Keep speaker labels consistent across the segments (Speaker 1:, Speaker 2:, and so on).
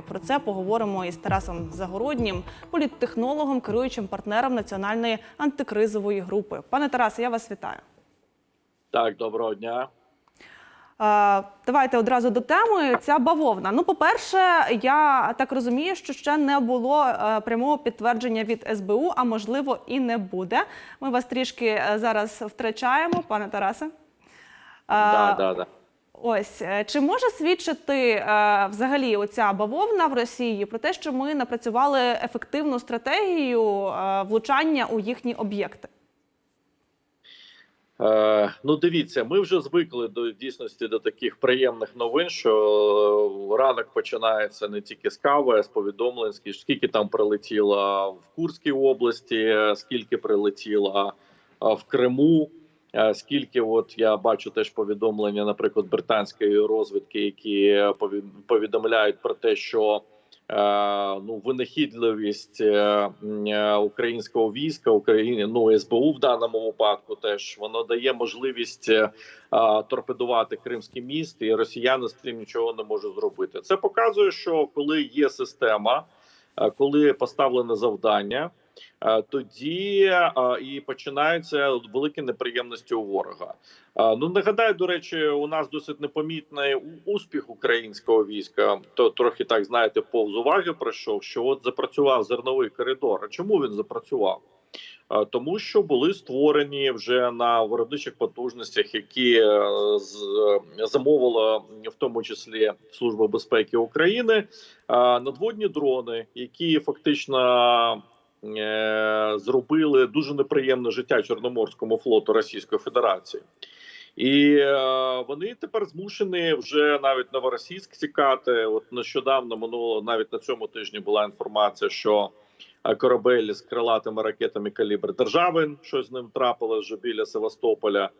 Speaker 1: Про це поговоримо із Тарасом Загороднім, політтехнологом, керуючим партнером національної антикризової групи. Пане Тарасе, я вас вітаю.
Speaker 2: Так, доброго дня.
Speaker 1: Давайте одразу до теми. Ця бавовна. Ну, по-перше, я так розумію, що ще не було е, прямого підтвердження від СБУ, а можливо і не буде. Ми вас трішки е, зараз втрачаємо, пане Тарасе.
Speaker 2: Да, да, да.
Speaker 1: Ось е, чи може свідчити е, взагалі оця бавовна в Росії про те, що ми напрацювали ефективну стратегію е, влучання у їхні об'єкти?
Speaker 2: Е, ну, дивіться, ми вже звикли до дійсності до таких приємних новин, що ранок починається не тільки з кави, а з повідомлень, скільки- там прилетіло в Курській області, скільки прилетіло в Криму. Е, Скільки от я бачу теж повідомлення, наприклад, британської розвідки, які повідомляють про те, що е, ну винахідливість е, українського війська України, ну СБУ в даному випадку, теж воно дає можливість торпедувати Кримський міст, і росіяни з цим нічого не можуть зробити. Це показує, що коли є система, коли поставлене завдання. Е, Тоді е, і починаються великі неприємності у ворога. Е, Ну нагадаю, до речі, у нас досить непомітний успіх українського війська. То трохи так знаєте, повз уваги пройшов, що от запрацював зерновий коридор. А чому він запрацював? Тому що були створені вже на виробничих потужностях, які замовила в тому числі Служба безпеки України, надводні дрони, які фактично зробили дуже неприємне життя Чорноморському флоту Російської Федерації. І е, вони тепер змушені вже навіть новоросійськ тікати. От нещодавно минуло навіть на цьому тижні була інформація, що е, корабель з крилатими ракетами калібр держави, що з ним трапилось вже біля Севастополя,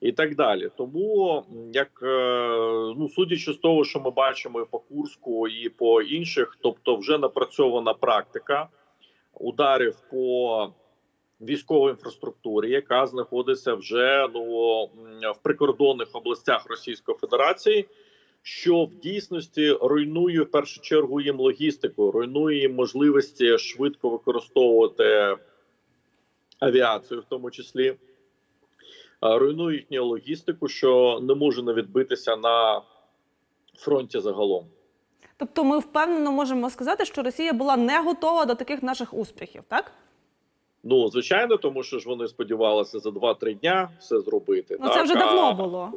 Speaker 2: і так далі. Тому, як е, ну судячи з того, що ми бачимо і по Курську, і по інших, тобто вже напрацьована практика ударів по військової інфраструктурі, яка знаходиться вже ну в прикордонних областях Російської Федерації, що в дійсності руйнує в першу чергу їм логістику, руйнує їм можливості швидко використовувати авіацію, в тому числі руйнує їхню логістику, що не може не відбитися на фронті загалом.
Speaker 1: Тобто, ми впевнено можемо сказати, що Росія була не готова до таких наших успіхів, так?
Speaker 2: Ну звичайно, тому що ж вони сподівалися за 2-3 дня все зробити.
Speaker 1: Ну це вже
Speaker 2: а-
Speaker 1: давно було.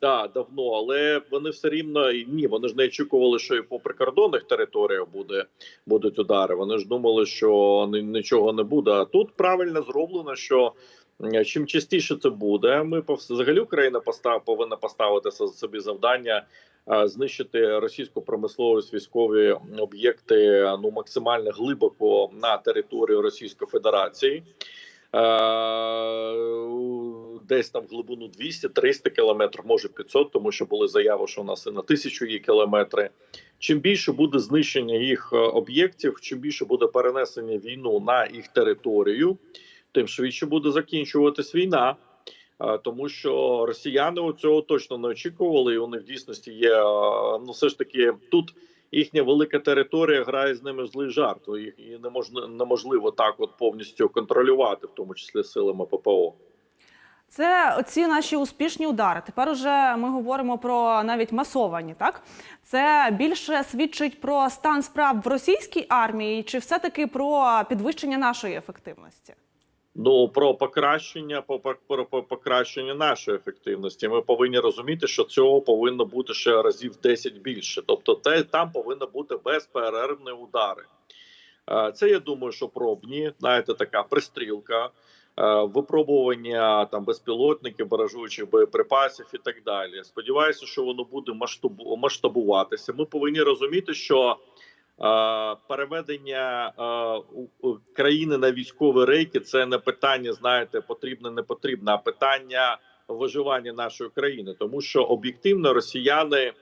Speaker 2: Так, давно, але вони все рівно ні, вони ж не очікували, що і по прикордонних територіях буде будуть удари. Вони ж думали, що нічого не буде. А тут правильно зроблено, що чим частіше це буде, ми взагалі Україна постав повинна поставити собі завдання знищити російську промисловість, військові об'єкти ну максимально глибоко на територію Російської Федерації. Десь там в глибину 200-300 кілометрів, може 500, тому що були заяви, що у нас і на тисячу є кілометри. Чим більше буде знищення їх е, об'єктів, чим більше буде перенесення війну на їх територію, тим швидше буде закінчуватись війна. Е, Тому що росіяни цього точно не очікували, і у них в дійсності є е, ну все ж таки тут їхня велика територія грає з ними злий жарт. І не можна неможливо так, от повністю контролювати, в тому числі силами ППО.
Speaker 1: Це оці наші успішні удари. Тепер уже ми говоримо про навіть масовані, так? Це більше свідчить про стан справ в російській армії, чи все-таки про підвищення нашої ефективності?
Speaker 2: Ну про покращення, по по- про, покращення нашої ефективності. Ми повинні розуміти, що цього повинно бути ще разів 10 більше. Тобто, те там повинно бути безперервні удари. Е, Це я думаю, що пробні, знаєте, така пристрілка, е, випробування там безпілотників, баражуючих боєприпасів і так далі. Сподіваюся, що воно буде масштабу- масштабуватися. Ми повинні розуміти, що переведення країни на військові рейки це не питання, знаєте, потрібне, не потрібне, а питання виживання нашої країни, тому що об'єктивно росіяни.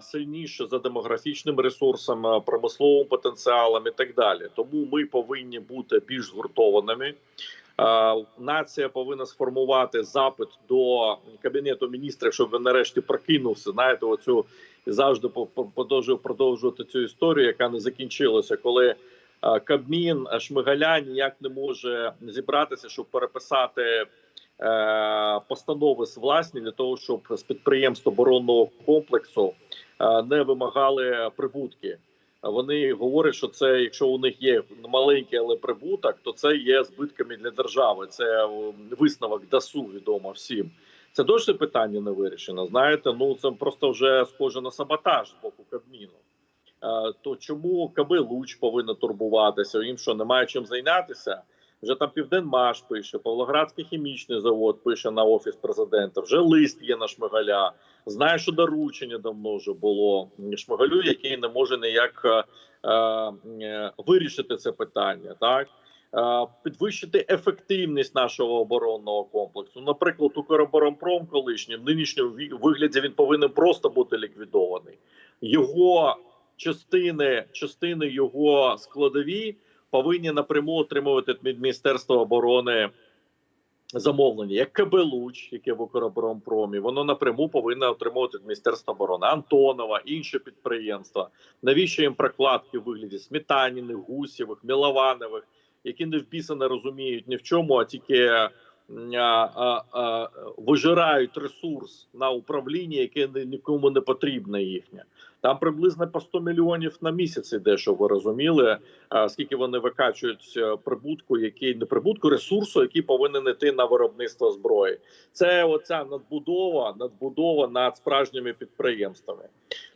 Speaker 2: Сильніше за демографічним ресурсом, промисловим потенціалом і так далі. Тому ми повинні бути більш згуртованими. Нація повинна сформувати запит до кабінету міністрів, щоб він нарешті прокинувся. Знаєте, оцю завжди продовжую продовжувати цю історію, яка не закінчилася, коли е, Кабмін е, Шмигаля ніяк не може зібратися, щоб переписати е, постанови з власні для того, щоб з підприємств оборонного комплексу не вимагали прибутки. Вони говорять, що це, якщо у них є маленький, але прибуток, то це є збитками для держави. Це висновок ДАСУ відомо всім. Це досі питання не вирішено. Знаєте, ну це просто вже схоже на саботаж з боку Кабміну. Е, То чому КБ Луч повинна турбуватися? Їм що немає чим зайнятися? Вже там Південмаш пише, Павлоградський хімічний завод пише на офіс президента. Вже лист є на Шмигаля. Знаю, що доручення давно вже було Шмигалю, який не може ніяк е, е, вирішити це питання. Так підвищити ефективність нашого оборонного комплексу. Наприклад, Укроборонпром колишній в нинішньому вигляді він повинен просто бути ліквідований. Його частини, частини його складові повинні напряму отримувати від Міністерства оборони замовлення, як КБ Луч, яке в Укроборонпромі, воно напряму повинно отримувати від Міністерства оборони Антонова, інші підприємства. Навіщо їм прокладки в вигляді Сметаніних, Гусєвих, Мілованових, які не в біса не розуміють ні в чому, а тільки а, а, а, вижирають ресурс на управління, яке ні- нікому не потрібне їхнє. Там приблизно по 100 мільйонів на місяць іде, щоб ви розуміли, скільки вони викачують е, прибутку, який не прибутку, ресурсу, який повинен йти на виробництво зброї. Це оця надбудова, надбудова над справжніми підприємствами.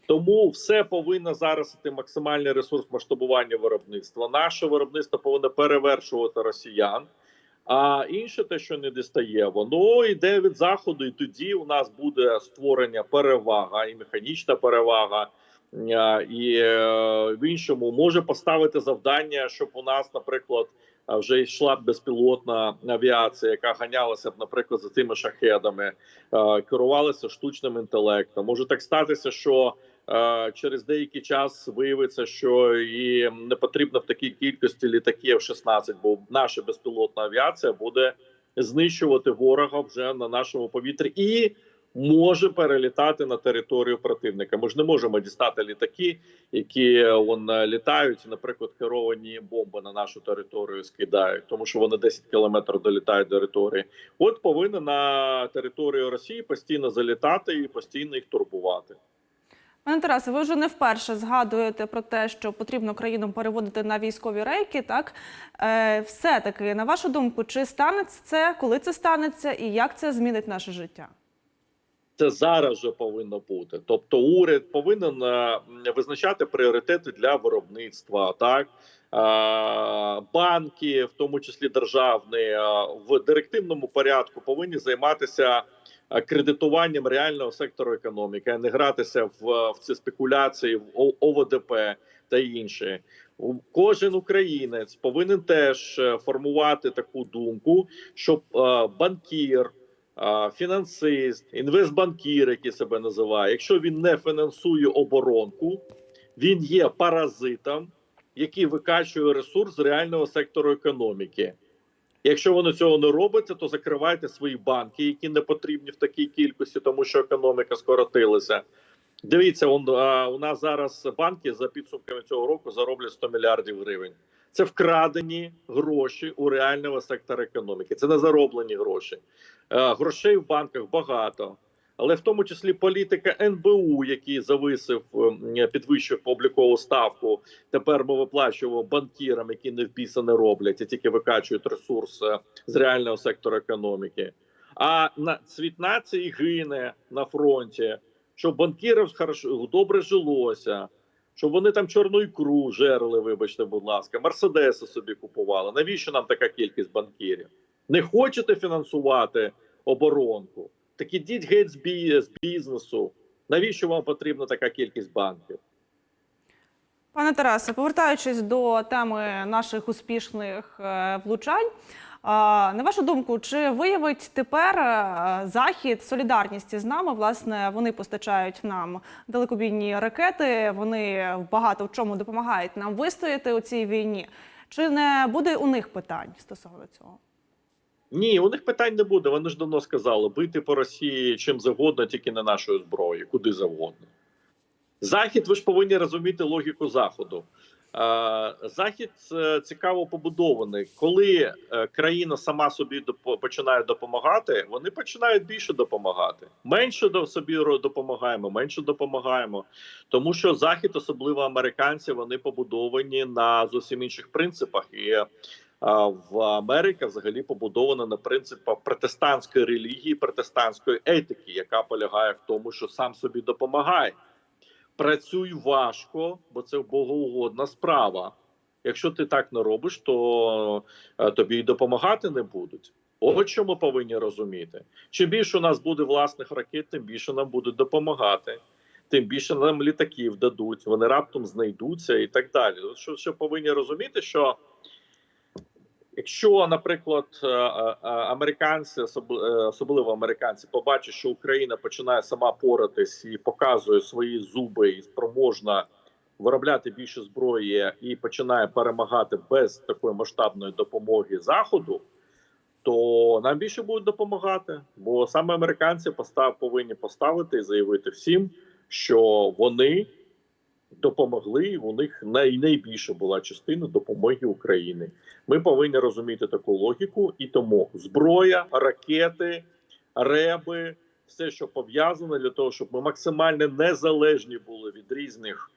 Speaker 2: Тому все повинно зараз іти максимальний ресурс масштабування виробництва. Наше виробництво повинно перевершувати росіян. А інше, те, що не дістає, воно йде від заходу, і тоді у нас буде створення перевага і механічна перевага. І е, в іншому може поставити завдання, щоб у нас, наприклад, вже йшла безпілотна авіація, яка ганялася б, наприклад, за тими шахедами, е, керувалася штучним інтелектом. Може так статися, що е, через деякий час виявиться, що і не потрібно в такій кількості літаків F-16, бо наша безпілотна авіація буде знищувати ворога вже на нашому повітрі і може перелітати на територію противника. Ми ж не можемо дістати літаки, які вон е, літають, наприклад, керовані бомби на нашу територію скидають, тому що вони 10 кілометрів долітають до території. От повинна на територію Росії постійно залітати і постійно їх турбувати.
Speaker 1: Пане Тарасе, ви вже не вперше згадуєте про те, що потрібно країну переводити на військові рейки. Так е, все-таки, на вашу думку, чи станеться це, коли це станеться, і як це змінить наше життя?
Speaker 2: це зараз же повинно бути. Тобто, уряд повинен е, визначати пріоритети для виробництва, так Е, банки, в тому числі державні, е, в директивному порядку повинні займатися кредитуванням реального сектору економіки, а не гратися в, в ці спекуляції в ОВДП та інше. Кожен українець повинен теж е, формувати таку думку, щоб е, банкір, фінансист, інвестбанкір, який себе називає, якщо він не фінансує оборонку, він є паразитом, який викачує ресурс реального сектору економіки. Якщо вони цього не робиться, то закривайте свої банки, які не потрібні в такій кількості, тому що економіка скоротилася. Дивіться, он, а, у нас зараз банки за підсумками цього року зароблять 100 мільярдів гривень. Це вкрадені гроші у реального сектора економіки. Це не зароблені гроші. А, Грошей в банках багато, але в тому числі політика НБУ, який зависив, е, підвищив облікову ставку. Тепер ми виплачуємо банкірам, які не в біса не роблять, а тільки викачують ресурс е, з реального сектору економіки. А на світ нації гине на фронті, щоб хорошо добре жилося. Щоб вони там чорну ікру жерли, вибачте, будь ласка, мерседеси собі купували. Навіщо нам така кількість банкірів? Не хочете фінансувати оборонку? Так ідіть геть з, бі- з бізнесу. Навіщо вам потрібна така кількість банків?
Speaker 1: Пане Тарасе, повертаючись до теми наших успішних е, влучань, на вашу думку, чи виявить тепер е, захід солідарність із нами? Власне, вони постачають нам далекобійні ракети. Вони багато в чому допомагають нам вистояти у цій війні. Чи не буде у них питань стосовно цього?
Speaker 2: Ні, у них питань не буде. Вони ж давно сказали, бити по Росії чим завгодно, тільки не нашою зброєю, куди завгодно. Захід, ви ж повинні розуміти логіку заходу. Е, Захід е, цікаво побудований. Коли е, країна сама собі починає допомагати, вони починають більше допомагати. Менше до собі допомагаємо, менше допомагаємо. Тому що захід, особливо американці, вони побудовані на зовсім інших принципах. І в Америка взагалі побудована на принципах протестантської релігії, протестантської етики, яка полягає в тому, що сам собі допомагає. Працюй важко, бо це богоугодна справа. Якщо ти так не робиш, то е, тобі й допомагати не будуть. Ось що ми повинні розуміти. Чим більше у нас буде власних ракет, тим більше нам будуть допомагати, тим більше нам літаків дадуть, вони раптом знайдуться і так далі. Що, що повинні розуміти, що якщо, наприклад, е, е, е, американці, особливо американці, побачать, що Україна починає сама поратись і показує свої зуби і спроможна виробляти більше зброї і починає перемагати без такої масштабної допомоги заходу, то нам більше будуть допомагати. Бо саме американці постав повинні поставити і заявити всім, що вони допомогли, у них най, найбільше була частина допомоги України. Ми повинні розуміти таку логіку, і тому зброя, ракети, реби, все, що пов'язане для того, щоб ми максимально незалежні були від різних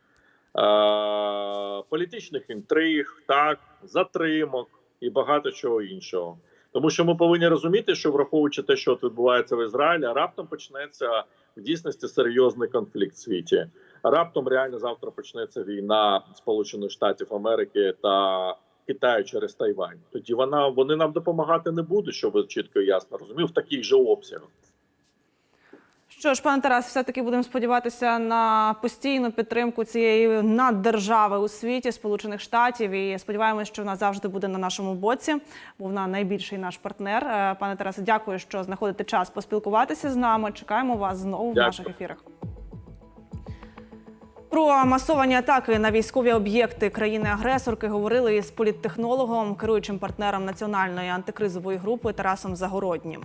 Speaker 2: е- політичних інтриг, так, затримок і багато чого іншого. Тому що ми повинні розуміти, що враховуючи те, що відбувається в Ізраїлі, раптом почнеться в дійсності серйозний конфлікт в світі. Раптом реально завтра почнеться війна Сполучених Штатів Америки та Китаю через Тайвань. Тоді вона вони нам допомагати не будуть, щоб ви чітко і ясно розумів, в таких же обсягах.
Speaker 1: Що ж, пане Тарас, все-таки будемо сподіватися на постійну підтримку цієї наддержави у світі Сполучених Штатів. І сподіваємось, що вона завжди буде на нашому боці, бо вона найбільший наш партнер. Е, Пане Тарасе, дякую, що знаходите час поспілкуватися з нами. Чекаємо вас знову в наших ефірах. Про масовані атаки на військові об'єкти країни-агресорки говорили із політтехнологом, керуючим партнером національної антикризової групи Тарасом Загороднім.